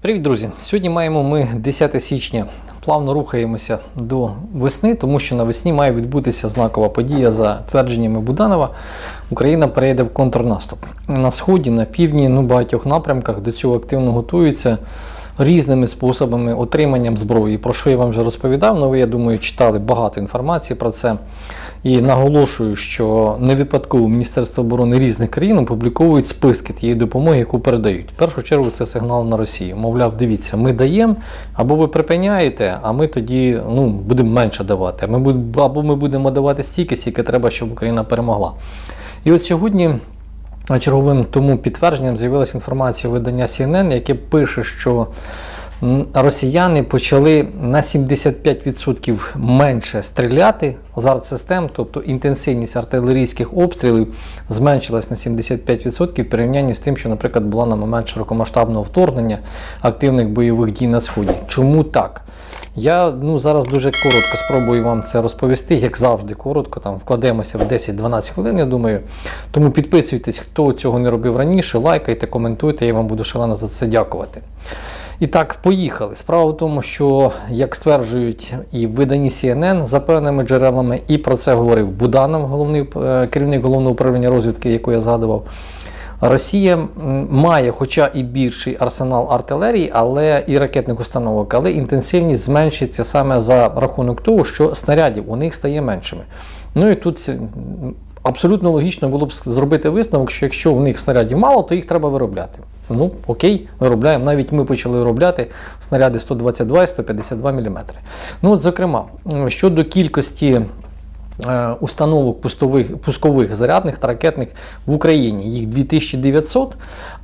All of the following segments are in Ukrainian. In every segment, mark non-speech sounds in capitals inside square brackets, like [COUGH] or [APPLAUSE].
Привіт, друзі! Сьогодні маємо ми 10 січня. Плавно рухаємося до весни, тому що навесні має відбутися знакова подія за твердженнями Буданова. Україна перейде в контрнаступ. На сході, на півдні, ну багатьох напрямках до цього активно готуються різними способами отриманням зброї. Про що я вам вже розповідав, ну ви, я думаю, читали багато інформації про це. І наголошую, що не випадково Міністерство оборони різних країн опубліковують списки тієї допомоги, яку передають. В першу чергу це сигнал на Росію. Мовляв, дивіться, ми даємо, або ви припиняєте, а ми тоді ну, будемо менше давати. Ми або ми будемо давати стільки, скільки треба, щоб Україна перемогла. І от сьогодні. Черговим тому підтвердженням з'явилася інформація видання CNN, яке пише, що росіяни почали на 75% менше стріляти з артсистем, тобто інтенсивність артилерійських обстрілів зменшилась на 75% в порівнянні з тим, що, наприклад, була на момент широкомасштабного вторгнення активних бойових дій на сході. Чому так? Я ну, зараз дуже коротко спробую вам це розповісти, як завжди, коротко, там вкладемося в 10-12 хвилин, я думаю. Тому підписуйтесь, хто цього не робив раніше, лайкайте, коментуйте, я вам буду шалено за це дякувати. І так, поїхали. Справа в тому, що, як стверджують і в виданні CNN за певними джерелами, і про це говорив Буданов, головний е, керівник головного управління розвідки, яку я згадував. Росія має, хоча і більший арсенал артилерії, але і ракетних установок, але інтенсивність зменшується саме за рахунок того, що снарядів у них стає меншими. Ну і тут абсолютно логічно було б зробити висновок, що якщо у них снарядів мало, то їх треба виробляти. Ну, окей, виробляємо. Навіть ми почали виробляти снаряди 122 і 152 мм. Ну, от, зокрема, щодо кількості е, установок пускових зарядних та ракетних в Україні. Їх 2900,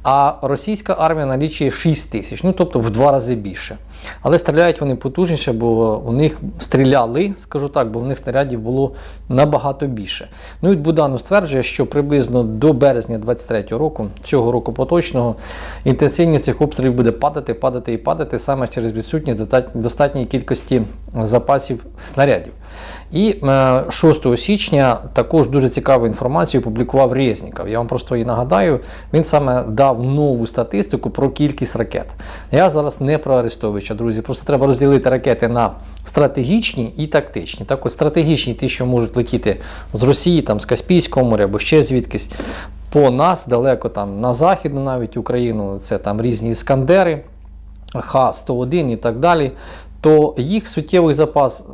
а російська армія налічує 6 тисяч, ну тобто в два рази більше. Але стріляють вони потужніше, бо у них стріляли, скажу так, бо в них снарядів було набагато більше. Ну і Буданов стверджує, що приблизно до березня 23 року, цього року поточного, інтенсивність цих обстрілів буде падати, падати і падати саме через відсутність достатньої кількості запасів снарядів. І е, 6 січня також дуже цікаву інформацію публікував Резніков. Я вам просто її нагадаю. Він саме дав нову статистику про кількість ракет. Я зараз не про Арестовича, друзі. Просто треба розділити ракети на стратегічні і тактичні. Так от стратегічні, ті, що можуть летіти з Росії, там, з Каспійського моря або ще звідкись. По нас далеко там на західну навіть Україну, це там різні іскандери, Х-101 і так далі, то їх суттєвий запас,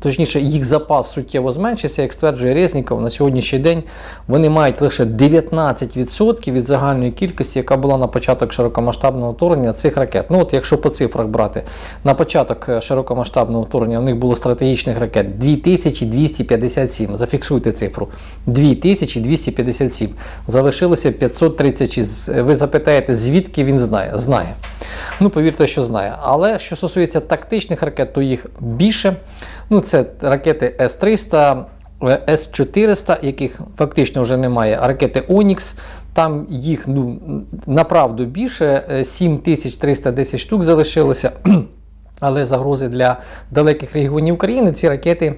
точніше, їх запас суттєво зменшився, як стверджує Резніков, на сьогоднішній день вони мають лише 19% від загальної кількості, яка була на початок широкомасштабного вторгнення цих ракет. Ну от якщо по цифрах брати, на початок е, широкомасштабного вторгнення у них було стратегічних ракет 2257. Зафіксуйте цифру. 2257. Залишилося 536. Ви запитаєте, звідки він знає? Знає. Ну, повірте, що знає. Але що стосується тактичних ракет, то їх більше. Ну, це ракети С-300, е, С-400, яких фактично вже немає. Ракети Онікс, там їх ну, направду більше. е, 7310 штук залишилося. [CLEARS THROAT] Але загрози для далеких регіонів України ці ракети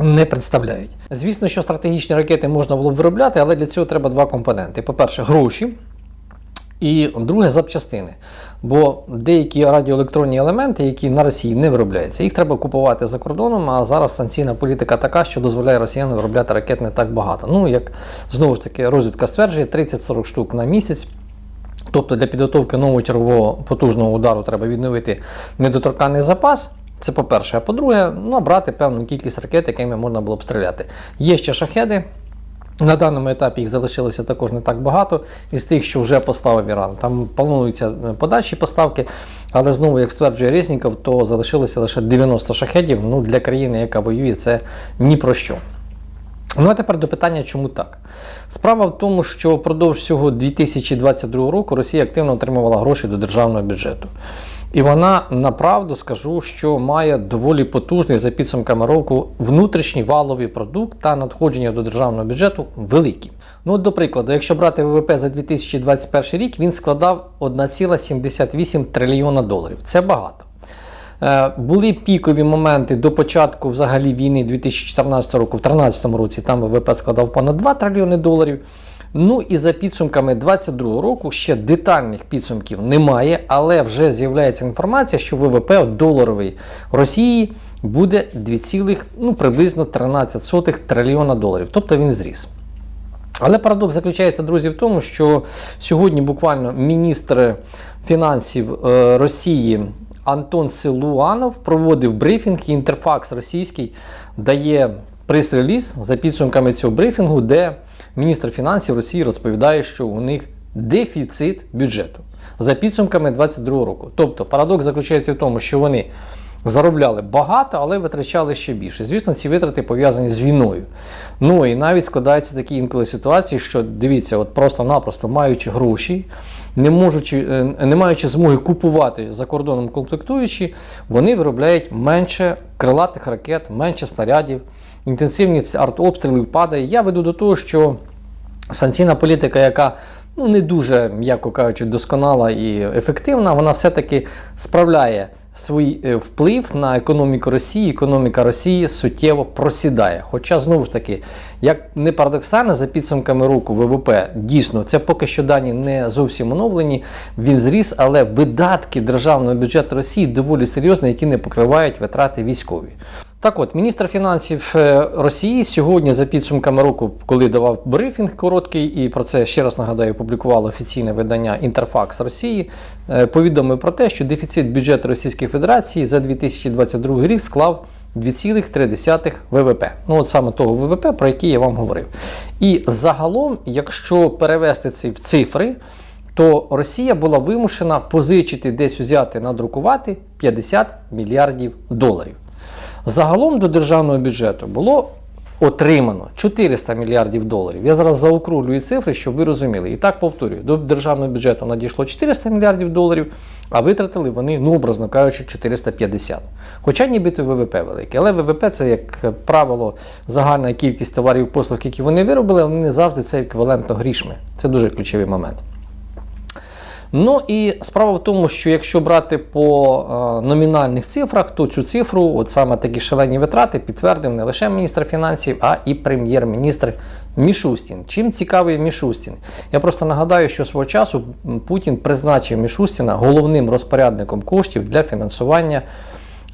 не представляють. Звісно, що стратегічні ракети можна було б виробляти, але для цього треба два компоненти: по-перше, гроші. І друге запчастини. Бо деякі радіоелектронні елементи, які на Росії не виробляються, їх треба купувати за кордоном. А зараз санкційна політика така, що дозволяє росіянам виробляти ракет не так багато. Ну, як знову ж таки розвідка стверджує, 30-40 штук на місяць. Тобто для підготовки нового чергового потужного удару треба відновити недоторканий запас. Це по-перше. А по-друге, ну, брати певну кількість ракет, якими можна було б стріляти. Є ще шахеди. На даному етапі їх залишилося також не так багато із тих, що вже поставив Іран. Там плануються е, подальші поставки, але знову, як стверджує Резніков, то залишилося лише 90 шахедів. Ну, для країни, яка воює, це ні про що. Ну а тепер до питання, чому так? Справа в тому, що впродовж всього 2022 року Росія активно отримувала гроші до державного бюджету. І вона направду скажу, що має доволі потужний за підсумками року внутрішній валовий продукт та надходження до державного бюджету великі. Ну, от, до прикладу, якщо брати ВВП за 2021 рік, він складав 1,78 трильйона доларів. Це багато. Е, Були пікові моменти до початку взагалі війни 2014 року, в 2013 році там ВВП складав понад 2 трильйони доларів. Ну і за підсумками 2022 року ще детальних підсумків немає, але вже з'являється інформація, що ВВП доларовий Росії буде 2, ну, приблизно 13 трильйона доларів. Тобто він зріс. Але парадокс заключається, друзі, в тому, що сьогодні буквально міністр фінансів е, Росії Антон Силуанов проводив брифінг, і інтерфакс російський дає прес-реліз за підсумками цього брифінгу, де міністр фінансів Росії розповідає, що у них дефіцит бюджету за підсумками 2022 року. Тобто парадокс заключається в тому, що вони заробляли багато, але витрачали ще більше. Звісно, ці витрати пов'язані з війною. Ну і навіть складаються такі інколи ситуації, що дивіться, от просто-напросто маючи гроші, не можучи, е, не маючи змоги купувати за кордоном комплектуючі, вони виробляють менше крилатих ракет, менше снарядів, інтенсивність артобстрілів падає. Я веду до того, що санкційна політика, яка ну, не дуже, м'яко кажучи, досконала і ефективна, вона все-таки справляє свій е, вплив на економіку Росії. Економіка Росії суттєво просідає. Хоча, знову ж таки, як не парадоксально, за підсумками року ВВП дійсно це поки що дані не зовсім оновлені. Він зріс, але видатки державного бюджету Росії доволі серйозні, які не покривають витрати військові. Так от, міністр фінансів е, Росії сьогодні, за підсумками року, коли давав брифінг короткий, і про це ще раз нагадаю, публікувало офіційне видання Інтерфакс Росії, е, повідомив про те, що дефіцит бюджету Російської Федерації за 2022 рік склав 2,3 ВВП. Ну, от саме того ВВП, про який я вам говорив. І загалом, якщо перевести це в цифри, то Росія була вимушена позичити десь взяти, надрукувати 50 мільярдів доларів. Загалом до державного бюджету було отримано 400 мільярдів доларів. Я зараз заокруглюю цифри, щоб ви розуміли. І так повторюю, до державного бюджету надійшло 400 мільярдів доларів, а витратили вони, ну, образно кажучи, 450. Хоча нібито ВВП великий. Але ВВП це, як правило, загальна кількість товарів і послуг, які вони виробили, вони не завжди це еквівалентно грішми. Це дуже ключовий момент. Ну і справа в тому, що якщо брати по е, номінальних цифрах, то цю цифру, от саме такі шалені витрати, підтвердив не лише міністр фінансів, а і прем'єр-міністр Мішустін. Чим цікавий Мішустін? Я просто нагадаю, що свого часу Путін призначив Мішустіна головним розпорядником коштів для фінансування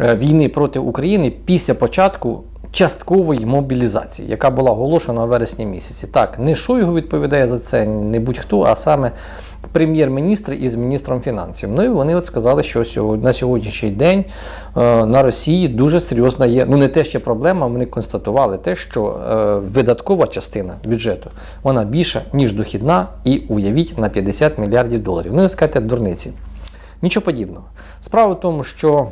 е, війни проти України після початку. Часткової мобілізації, яка була оголошена у вересні місяці. Так, не Шойгу відповідає за це, не будь-хто, а саме прем'єр-міністр із міністром фінансів. Ну і вони от сказали, що на сьогоднішній день е, на Росії дуже серйозна є. Ну не те ще проблема, вони констатували те, що е, видаткова частина бюджету вона більша, ніж дохідна, і уявіть на 50 мільярдів доларів. Ну, ви скажете, дурниці. Нічого подібного. Справа в тому, що.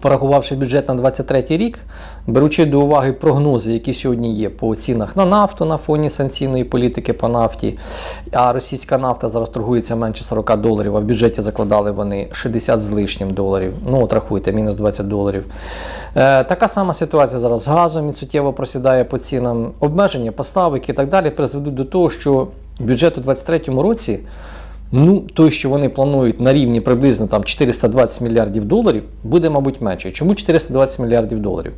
Порахувавши бюджет на 2023 рік, беручи до уваги прогнози, які сьогодні є по цінах на нафту на фоні санкційної політики по нафті, а російська нафта зараз торгується менше 40 доларів, а в бюджеті закладали вони 60 з лишнім доларів. Ну, от рахуйте, мінус 20 доларів. Е, Така сама ситуація зараз з газом і суттєво просідає по цінам. Обмеження поставок і так далі призведуть до того, що бюджет у 2023 році. Ну, той, що вони планують на рівні приблизно там 420 мільярдів доларів, буде, мабуть, менше. Чому 420 мільярдів доларів?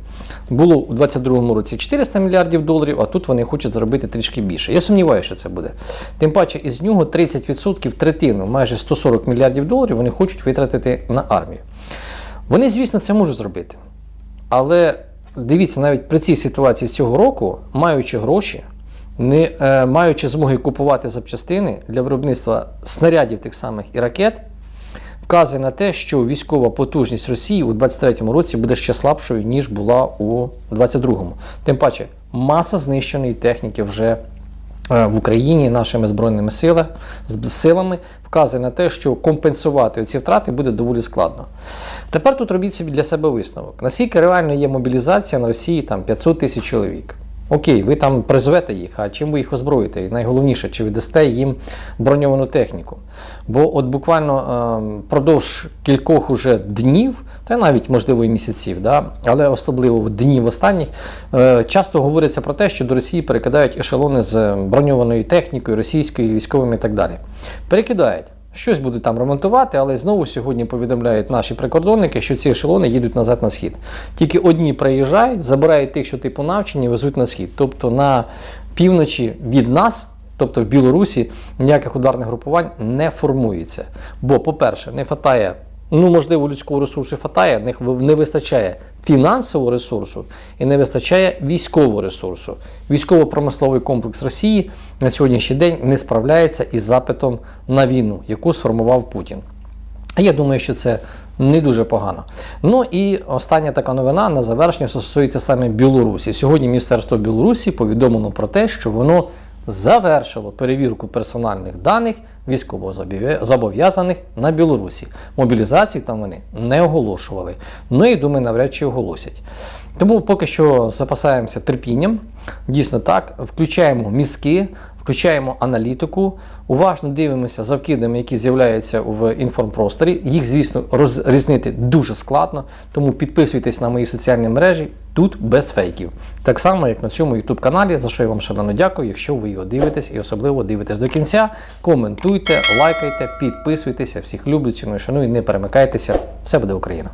Було у 2022 році 400 мільярдів доларів, а тут вони хочуть зробити трішки більше. Я сумніваюся, що це буде. Тим паче, із нього 30% третину, майже 140 мільярдів доларів, вони хочуть витратити на армію. Вони, звісно, це можуть зробити. Але дивіться, навіть при цій ситуації з цього року, маючи гроші не е, маючи змоги купувати запчастини для виробництва снарядів тих самих і ракет, вказує на те, що військова потужність Росії у 2023 році буде ще слабшою, ніж була у 2022. Тим паче, маса знищеної техніки вже е, в Україні нашими збройними силами, силами вказує на те, що компенсувати ці втрати буде доволі складно. Тепер тут робіть собі для себе висновок. Наскільки реально є мобілізація на Росії там 500 тисяч чоловік. Окей, ви там призвете їх, а чим ви їх озброїте? І найголовніше, чи ви дасте їм броньовану техніку. Бо от буквально е, продовж кількох уже днів, та навіть можливо і місяців, да, але особливо днів останніх, е, часто говориться про те, що до Росії перекидають ешелони з броньованою технікою, російською, військовими і так далі. Перекидають. Щось будуть там ремонтувати, але знову сьогодні повідомляють наші прикордонники, що ці ешелони їдуть назад на схід. Тільки одні приїжджають, забирають тих, що типу навчені, везуть на схід. Тобто на півночі від нас, Тобто в Білорусі ніяких ударних групувань не формується. Бо, по-перше, не вистачає, ну можливо, людського ресурсу вистачає, не вистачає фінансового ресурсу і не вистачає військового ресурсу. Військово-промисловий комплекс Росії на сьогоднішній день не справляється із запитом на війну, яку сформував Путін. Я думаю, що це не дуже погано. Ну і остання така новина на завершення стосується саме Білорусі. Сьогодні Міністерство Білорусі повідомило про те, що воно завершило перевірку персональних даних військовозобов'язаних на Білорусі. Мобілізації там вони не оголошували. Ну і думаю, навряд чи оголосять. Тому поки що запасаємося терпінням. Дійсно так, включаємо мізки, включаємо аналітику, уважно дивимося за вкидами, які з'являються в інформпросторі. Їх, звісно, розрізнити дуже складно, тому підписуйтесь на мої соціальні мережі тут без фейків. Так само, як на цьому YouTube каналі, за що я вам шалено дякую, якщо ви його дивитесь і особливо дивитесь до кінця. Коментуйте, лайкайте, підписуйтеся, всіх люблю, ціную, шаную, не перемикайтеся. Все буде Україна!